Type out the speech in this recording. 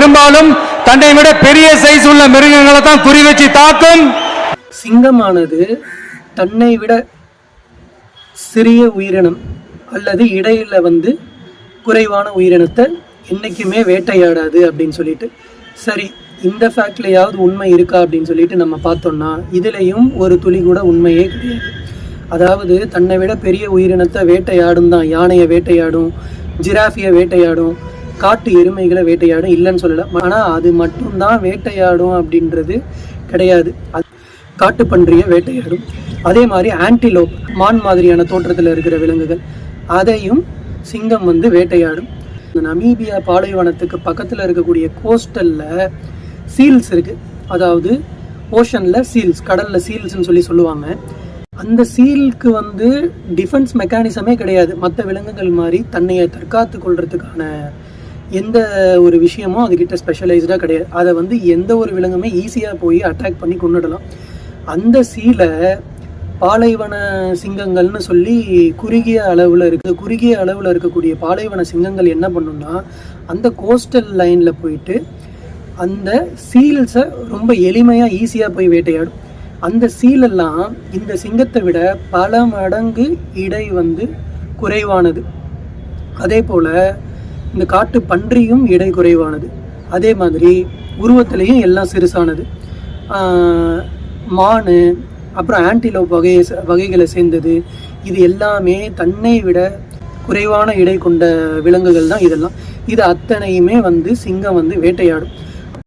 பெரும்பாலும் தன்னை விட பெரிய சைஸ் உள்ள மிருகங்களை தான் குறி வச்சு தாக்கும். சிங்கமானது தன்னை விட சிறிய உயிரினம் அல்லது இடையில வந்து குறைவான உயிரினத்தை என்றைக்குமே வேட்டையாடாது அப்படின்னு சொல்லிட்டு. சரி இந்த ஃபேக்ட்லையாவது உண்மை இருக்கா அப்படின்னு சொல்லிட்டு நம்ம பார்த்தோம்னா இதுலேயும் ஒரு துளி கூட உண்மையே கிடையாது. அதாவது தன்னை விட பெரிய உயிரினத்தை வேட்டையாடும் தான் யானையை வேட்டையாடும் ஜிராஃபியை வேட்டையாடும் காட்டு எருமைகளை வேட்டையாடும் இல்லைன்னு சொல்லலாம் ஆனால் அது மட்டும்தான் வேட்டையாடும் அப்படின்றது கிடையாது. காட்டு பன்றியை வேட்டையாடும். அதே மாதிரி ஆன்டிலோப் மான் மாதிரியான தோற்றத்தில் இருக்கிற விலங்குகள் அதையும் சிங்கம் வந்து வேட்டையாடும். இந்த நமீபியா பாலைவனத்துக்கு பக்கத்தில் இருக்கக்கூடிய கோஸ்டலில் சீல்ஸ் இருக்குது அதாவது ஓஷனில் சீல்ஸ் கடலில் சீல்ஸ்னு சொல்லி சொல்லுவாங்க. அந்த சீலுக்கு வந்து டிஃபென்ஸ் மெக்கானிசமே கிடையாது. மற்ற விலங்குகள் மாதிரி தன்னையை தற்காத்து கொள்றதுக்கான எந்த ஒரு விஷயமும் அதுக்கிட்ட ஸ்பெஷலைஸ்டாக கிடையாது. அதை வந்து எந்த ஒரு விலங்குமே ஈஸியாக போய் அட்டாக் பண்ணி கொண்டுடலாம். அந்த சீலை பாலைவன சிங்கங்கள்னு சொல்லி குறுகிய அளவில் இருக்குது குறுகிய அளவில் இருக்கக்கூடிய பாலைவன சிங்கங்கள் என்ன பண்ணுன்னா அந்த கோஸ்டல் லைனில் போயிட்டு அந்த சீல்ஸை ரொம்ப எளிமையாக ஈஸியாக போய் வேட்டையாடும். அந்த சீலெல்லாம் இந்த சிங்கத்தை விட பல மடங்கு இடை வந்து குறைவானது. அதே போல் இந்த காட்டு பன்றியும் இடை குறைவானது. அதே மாதிரி உருவத்திலையும் எல்லாம் சிறுசானது. மான் அப்புறம் ஆன்டிலோப் வகையை வகைகளை சேர்ந்தது. இது எல்லாமே தன்னை விட குறைவான இடை கொண்ட விலங்குகள் தான் இதெல்லாம். இது அத்தனையுமே வந்து சிங்கம் வந்து வேட்டையாடும்.